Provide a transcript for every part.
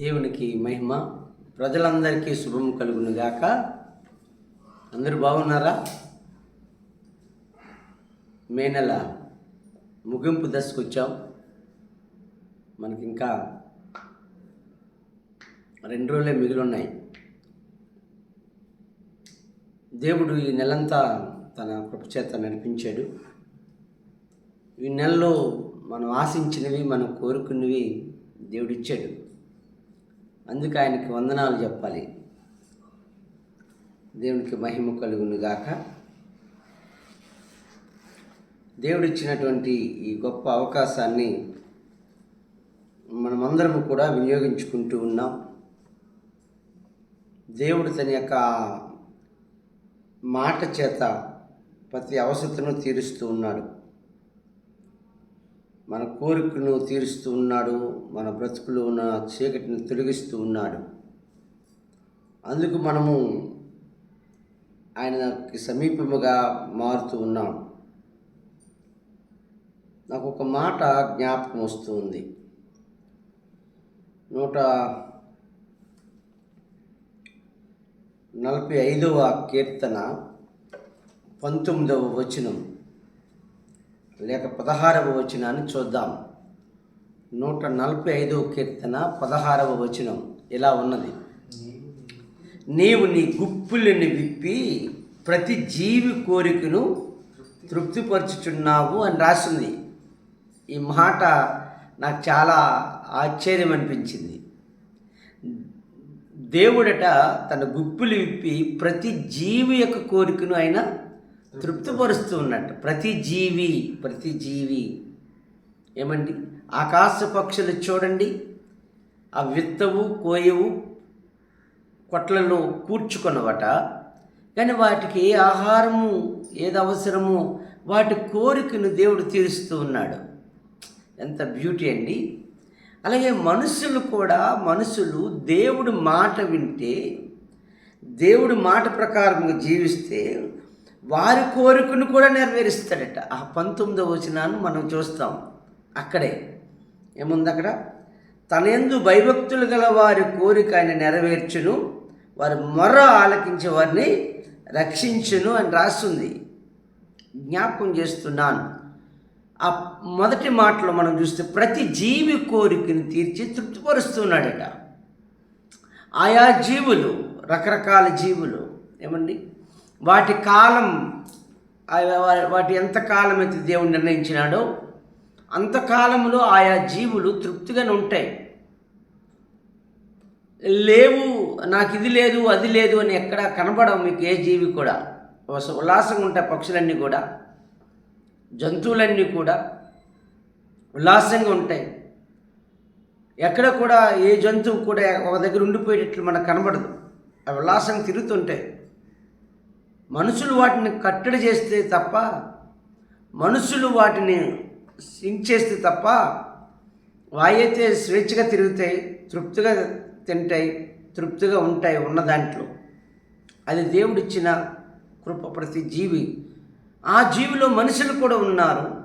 దేవునికి మహిమ ప్రజలందరికీ శుభం కలుగునుగాక. అందరూ బాగున్నారా? మే నెల ముగింపు దశకు వచ్చాం మనకి ఇంకా రెండు రోజులే మిగిలి ఉన్నాయి దేవుడు ఈ నెలంతా తన కృపచేత నడిపించాడు. ఈ నెలలో మనం ఆశించినవి మనం కోరుకున్నవి దేవుడిచ్చాడు. అందుకే ఆయనకి వందనాలు చెప్పాలి. దేవునికి మహిమ కలుగునుగాక. దేవుడిచ్చినటువంటి ఈ గొప్ప అవకాశాన్ని మనమందరము కూడా వినియోగించుకుంటూ ఉన్నాం. దేవుడు తన యొక్క మాట చేత ప్రతి అవసరతను తీరుస్తూ ఉన్నాడు. మన కోరికను తీరుస్తూ ఉన్నాడు మన బ్రతుకులో ఉన్న చీకటిని తొలగిస్తూ ఉన్నాడు. అందుకు మనము ఆయనకి సమీపముగా మారుతూ ఉన్నాం. నాకు ఒక మాట జ్ఞాపకం వస్తుంది నూట నలభై ఐదవ కీర్తన పంతొమ్మిదవ వచనం. లేక పదహారవ వచనాన్ని చూద్దాం. నూట నలభై ఐదవ కీర్తన పదహారవ వచనం ఇలా ఉన్నది. నీవు నీ గుప్పులను విప్పి ప్రతి జీవి కోరికను తృప్తిపరచుచున్నావు అని రాసింది. ఈ మాట నాకు చాలా ఆశ్చర్యం అనిపించింది. దేవుడట తన గుప్పులు విప్పి ప్రతి జీవి యొక్క కోరికను ఆయన తృప్తిపరుస్తూ ఉన్నట్టు ప్రతి జీవి ప్రతి జీవి ఏమండి? ఆకాశ పక్షులు చూడండి ఆ విత్తవు కోయవు కొట్లలో కూర్చుకున్నవట. కానీ వాటికి ఏ ఆహారము ఏది అవసరమో వాటి కోరికను దేవుడు తీరుస్తూ ఉన్నాడు. ఎంత బ్యూటీ అండి. అలాగే మనుషులు కూడా మనుషులు దేవుడి మాట వింటే దేవుడి మాట ప్రకారం జీవిస్తే వారి కోరికను కూడా నెరవేరుస్తాడట. ఆ పంతొమ్మిదవ వచనాన్ని మనం చూస్తాం. అక్కడే. ఏముంది అక్కడ? తనయందు భయభక్తులు గల వారి కోరిక ఆయన నెరవేర్చును. వారి మొర్ర ఆలకించే వారిని రక్షించును అని రాస్తుంది. జ్ఞాపకం చేస్తున్నాను. ఆ మొదటి మాటలో మనం చూస్తే ప్రతి జీవి కోరికను తీర్చి తృప్తిపరుస్తున్నాడట. ఆయా జీవులు రకరకాల జీవులు. ఏమండి? వాటి కాలం వాటి ఎంత కాలం అయితే దేవుడు నిర్ణయించినాడో అంతకాలంలో ఆయా జీవులు తృప్తిగానే ఉంటాయి. లేవు నాకు ఇది లేదు అది లేదు అని ఎక్కడా కనబడవు మీకు ఏ జీవి కూడా. ఉల్లాసంగా ఉంటాయి పక్షులన్నీ కూడా జంతువులన్నీ కూడా ఉల్లాసంగా ఉంటాయి. ఎక్కడ కూడా ఏ జంతువు కూడా ఒక దగ్గర ఉండిపోయేటట్లు మనకు కనబడదు. అవి ఉల్లాసంగా తిరుగుతుంటాయి. మనుషులు వాటిని కట్టడి చేస్తే తప్ప మనుషులు వాటిని సింక్ చేస్తే తప్ప వాయైతే స్వేచ్ఛగా తిరుగుతాయి తృప్తిగా తింటాయి తృప్తిగా ఉంటాయి ఉన్న దాంట్లో. అది దేవుడిచ్చిన కృప ప్రతి జీవి. ఆ జీవిలో మనుషులు కూడా ఉన్నారు.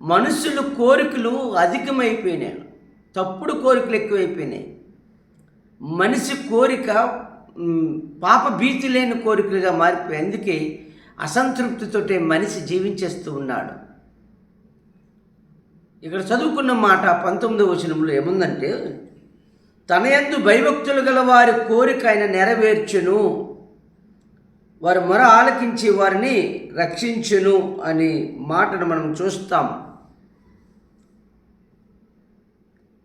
మనుషులు కోరికలు అధికమైపోయినాయి. తప్పుడు కోరికలు ఎక్కువైపోయినాయి. మనిషి కోరిక పాప భీతి లేని కోరికలుగా మారిపోయి అందుకే అసంతృప్తితోటే మనిషి జీవించేస్తూ ఉన్నాడు. ఇక్కడ చదువుకున్న మాట పంతొమ్మిదవ వచనంలో ఏముందంటే తన యందు భయభక్తులు గల వారి కోరిక ఆయన నెరవేర్చును వారి మొర ఆలకించి వారిని రక్షించును అని మాటను మనం చూస్తాం.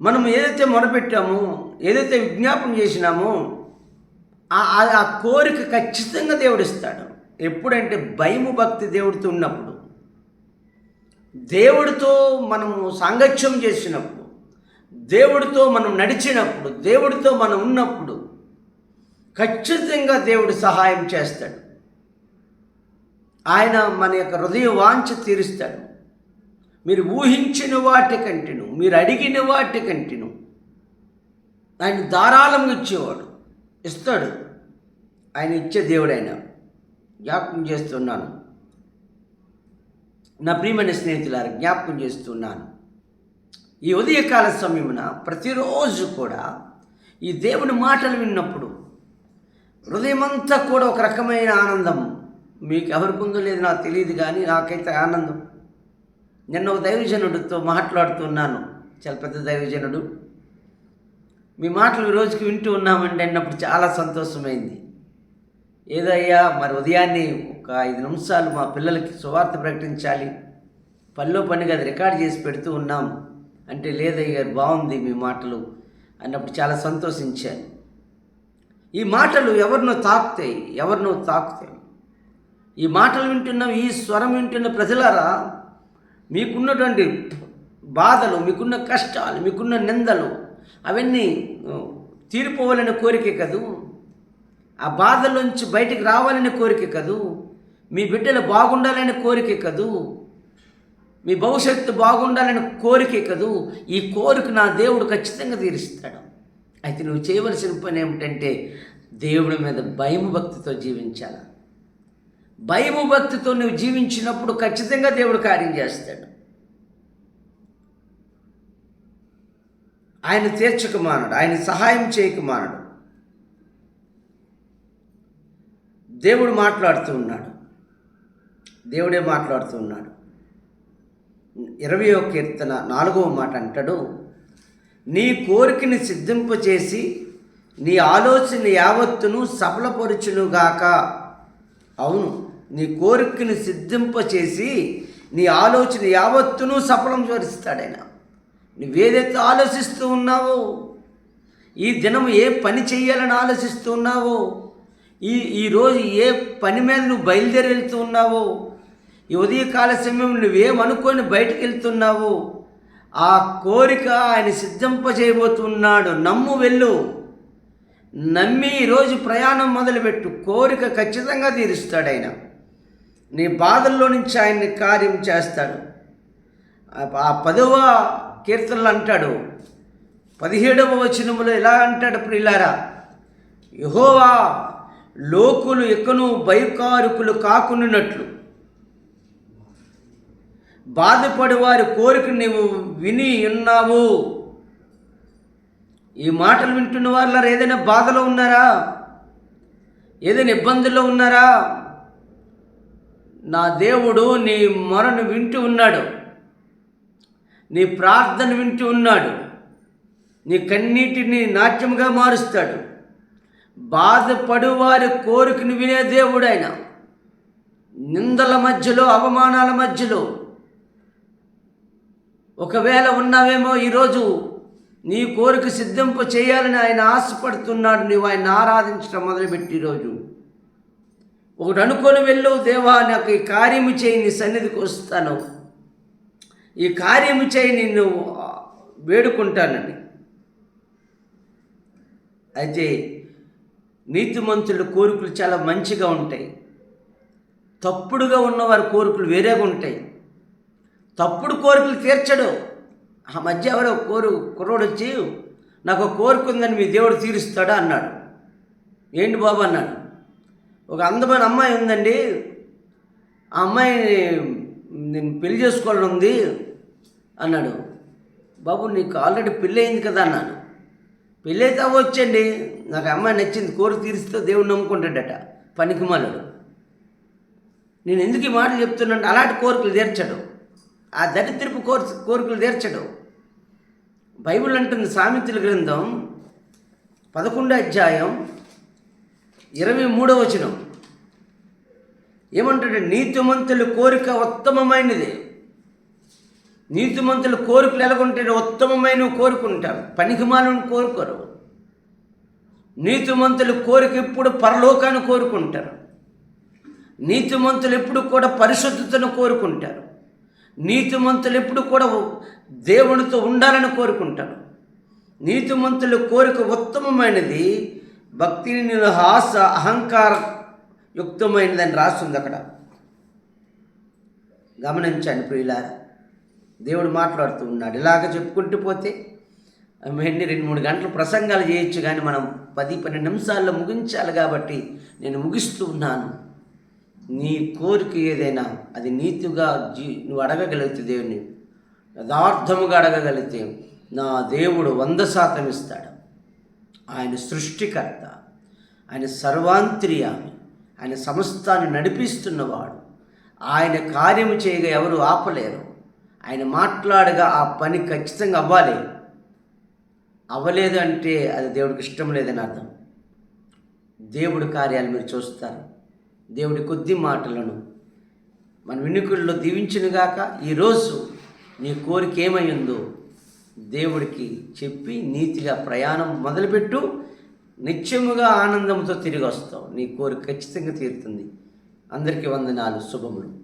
మనం ఏదైతే మొరపెట్టామో ఏదైతే విజ్ఞాపం చేసినామో ఆ ఆ- కోరిక ఖచ్చితంగా దేవుడిస్తాడు. ఎప్పుడంటే భయము భక్తి దేవుడితో ఉన్నప్పుడు దేవుడితో మనము సాంగత్యం చేసినప్పుడు దేవుడితో మనం నడిచినప్పుడు దేవుడితో మనం ఉన్నప్పుడు ఖచ్చితంగా దేవుడు సహాయం చేస్తాడు. ఆయన మన యొక్క హృదయ వాంఛ తీరుస్తాడు. మీరు ఊహించిన వాటికంటేను మీరు అడిగిన వాటి కంటేను ఆయన ధారాళంగా ఇచ్చేవాడు. ఇస్తాడు. ఆయన ఇచ్చే దేవుడు ఆయన జ్ఞాపకం చేస్తున్నాను. నా ప్రియమైన స్నేహితులారా జ్ఞాపకం చేస్తున్నాను. ఈ ఉదయకాల సమయమున ప్రతిరోజు కూడా ఈ దేవుని మాటలు విన్నప్పుడు హృదయమంతా కూడా ఒక రకమైన ఆనందం. మీకు ఎవరికి ఉందో లేదు నాకు తెలియదు కానీ నాకైతే ఆనందం. నిన్న ఒక దైవజనుడితో మాట్లాడుతున్నాను. చాలా పెద్ద దైవజనుడు. మీ మాటలు ఈ రోజుకి వింటూ ఉన్నామండి అన్నప్పుడు చాలా సంతోషమైంది. ఏదయ్యా మరి ఉదయాన్నే ఒక ఐదు నిమిషాలు మా పిల్లలకి సువార్త ప్రకటించాలి. పనిలో పనిగా అది రికార్డ్ చేసి పెడుతూ ఉన్నాం. అంటే లేదయ్య గారు బాగుంది మీ మాటలు అన్నప్పుడు చాలా సంతోషించాను. ఈ మాటలు ఎవరినో తాకుతాయి ఎవరినో తాకుతాయి. ఈ మాటలు వింటున్న ఈ స్వరం వింటున్న ప్రజలారా మీకున్నటువంటి బాధలు మీకున్న కష్టాలు మీకున్న నిందలు అవన్నీ తీరిపోవాలనే కోరికే కదూ? ఆ బాధలోంచి బయటికి రావాలనే కోరిక కదూ? మీ బిడ్డలు బాగుండాలనే కోరిక కదూ? మీ భవిష్యత్తు బాగుండాలనే కోరికే కదూ? ఈ కోరిక నా దేవుడు ఖచ్చితంగా తీరుస్తాడు. అయితే నువ్వు చేయవలసిన పని ఏమిటంటే దేవుడి మీద భయము భక్తితో జీవించాల? భయము భక్తితో నువ్వు జీవించినప్పుడు ఖచ్చితంగా దేవుడు కార్యం చేస్తాడు. ఆయన తీర్చక మానడు ఆయన సహాయం చేయక మానడు దేవుడు మాట్లాడుతూ ఉన్నాడు. దేవుడే మాట్లాడుతూ ఉన్నాడు. ఇరవయో కీర్తన నాలుగవ మాట అంటాడు నీ కోరికని సిద్ధింపచేసి నీ ఆలోచన యావత్తును సఫలపరుచునుగాక. అవును నీ కోరికని సిద్ధింపచేసి నీ ఆలోచన యావత్తును సఫలం పరుస్తాడు ఆయన నువ్వేదైతే ఆలోచిస్తూ ఉన్నావో ఈ దినం ఏ పని చేయాలని ఆలోచిస్తూ ఉన్నావో ఈ ఈరోజు ఏ పని మీద నువ్వు బయలుదేరి వెళ్తూ ఉన్నావో ఈ ఉదయకాల సమయం నువ్వేమనుకొని బయటికి వెళ్తున్నావో ఆ కోరిక ఆయన సిద్ధింపజేయబోతున్నాడు. నమ్ము వెళ్ళు. నమ్మి ఈరోజు ప్రయాణం మొదలుపెట్టు. కోరిక ఖచ్చితంగా తీరుస్తాడు ఆయన. నీ బాధల్లో నుంచి ఆయన్ని కార్యం చేస్తాడు. ఆ పదవ కీర్తనలు అంటాడు పదిహేడవ వచనములో ఎలా అంటాడు ప్రియులారా? యహోవా లోకులు ఎక్కను భయకారుకులు కాకున్నట్లు బాధపడి వారి కోరిక నీవు విని ఉన్నావు. ఈ మాటలు వింటున్న వాళ్ళ ఏదైనా బాధలో ఉన్నారా? ఏదైనా ఇబ్బందుల్లో ఉన్నారా? నా దేవుడు నీ మొరను వింటూ ఉన్నాడు. నీ ప్రార్థన వింటూ ఉన్నాడు. నీ కన్నీటిని నాట్యముగా మారుస్తాడు. బాధపడు వారి కోరికను వినే దేవుడు ఆయన నిందల మధ్యలో అవమానాల మధ్యలో ఒకవేళ ఉన్నావేమో ఈరోజు నీ కోరిక సిద్ధింపు చేయాలని ఆయన ఆశపడుతున్నాడు. నువ్వు ఆయన ఆరాధించడం మొదలుపెట్టి ఈరోజు. ఒకడు అనుకొని వెళ్ళు దేవా నాకు ఈ కార్యము చేయి నీ సన్నిధికి వస్తాను. ఈ కార్యము చేయి నిన్ను వేడుకుంటానండి. అయితే నీతిమంతుల కోరికలు చాలా మంచిగా ఉంటాయి. తప్పుడుగా ఉన్నవారి కోరికలు వేరేగా ఉంటాయి. తప్పుడు కోరికలు తీర్చడు. ఆ మధ్య ఎవరో కోరు కుర్రోడు వచ్చి నాకు కోరిక ఉందని మీ దేవుడు తీరుస్తాడా? అన్నాడు. ఏంటి బాబు? అన్నాడు. ఒక అందమైన అమ్మాయి ఉందండి. ఆ అమ్మాయిని నేను పెళ్ళి చేసుకోవాలని ఉంది. అన్నాడు. బాబు నీకు ఆల్రెడీ పెళ్ళయింది కదా అన్నాను పెళ్ళైతే అవ్వచ్చండి. నాకు అమ్మాయి నచ్చింది. కోరిక తీరిస్తే దేవుడు నమ్ముకుంటాడట. పనికి మాలడు. నేను ఎందుకు ఈ మాట చెప్తున్నాను? అలాంటి కోరికలు తీర్చడు. ఆ దరిద్రపు కోరి కోరికలు తీర్చడు. బైబిల్ అంటుంది సామెతల గ్రంథం పదకొండో అధ్యాయం ఇరవై మూడవ వచనం. ఏమంటాడు? నీతిమంతుల కోరిక ఉత్తమమైనది. నీతిమంతుల కోరికలు ఎలాగుంటాడు ఉత్తమమైన కోరుకుంటారు. పనికిమాలను కోరుకోరు. నీతిమంతుల కోరిక ఎప్పుడు పరలోకాన్ని కోరుకుంటారు. నీతిమంతులు ఎప్పుడు కూడా పరిశుద్ధతను కోరుకుంటారు. నీతిమంతులు ఎప్పుడు కూడా దేవునితో ఉండాలని కోరుకుంటారు. నీతిమంతుల కోరిక ఉత్తమమైనది. భక్తిని హాస అహంకార యుక్తమైనదని రాస్తుంది అక్కడ. గమనించండి ప్రియులారా. దేవుడు మాట్లాడుతూ ఉన్నాడు. ఇలాగ చెప్పుకుంటూ పోతే ఎన్ని రెండు మూడు గంటలు ప్రసంగాలు చేయొచ్చు కానీ మనం పది పన్నెండు నిమిషాల్లో ముగించాలి కాబట్టి నేను ముగిస్తూ ఉన్నాను. నీ కోరిక ఏదైనా అది నీతిగా జీ నువ్వు అడగగలిగితే దేవుని యథార్థముగా అడగగలిగితే నా దేవుడు వంద శాతం ఇస్తాడు. ఆయన సృష్టికర్త ఆయన సర్వాంతర్యామి ఆయన సమస్తాన్ని నడిపిస్తున్నవాడు. ఆయన కార్యము చేయగా ఎవరు ఆపలేరు. ఆయన మాట్లాడగా ఆ పని ఖచ్చితంగా అవ్వాలి. అవ్వలేదు అంటే అది దేవుడికి ఇష్టం లేదని అర్థం. దేవుడి కార్యాలు మీరు చూస్తారు. దేవుడి కొద్ది మాటలను. మన వినుకుల్లో దీవించినగాక ఈరోజు నీ కోరిక ఏమైందో దేవుడికి చెప్పి నీతిగా ప్రయాణం మొదలుపెట్టు. నిత్యముగా ఆనందంతో తిరిగి వస్తావు. నీ కోరిక ఖచ్చితంగా తీరుతుంది. అందరికీ వందనాలు శుభములు.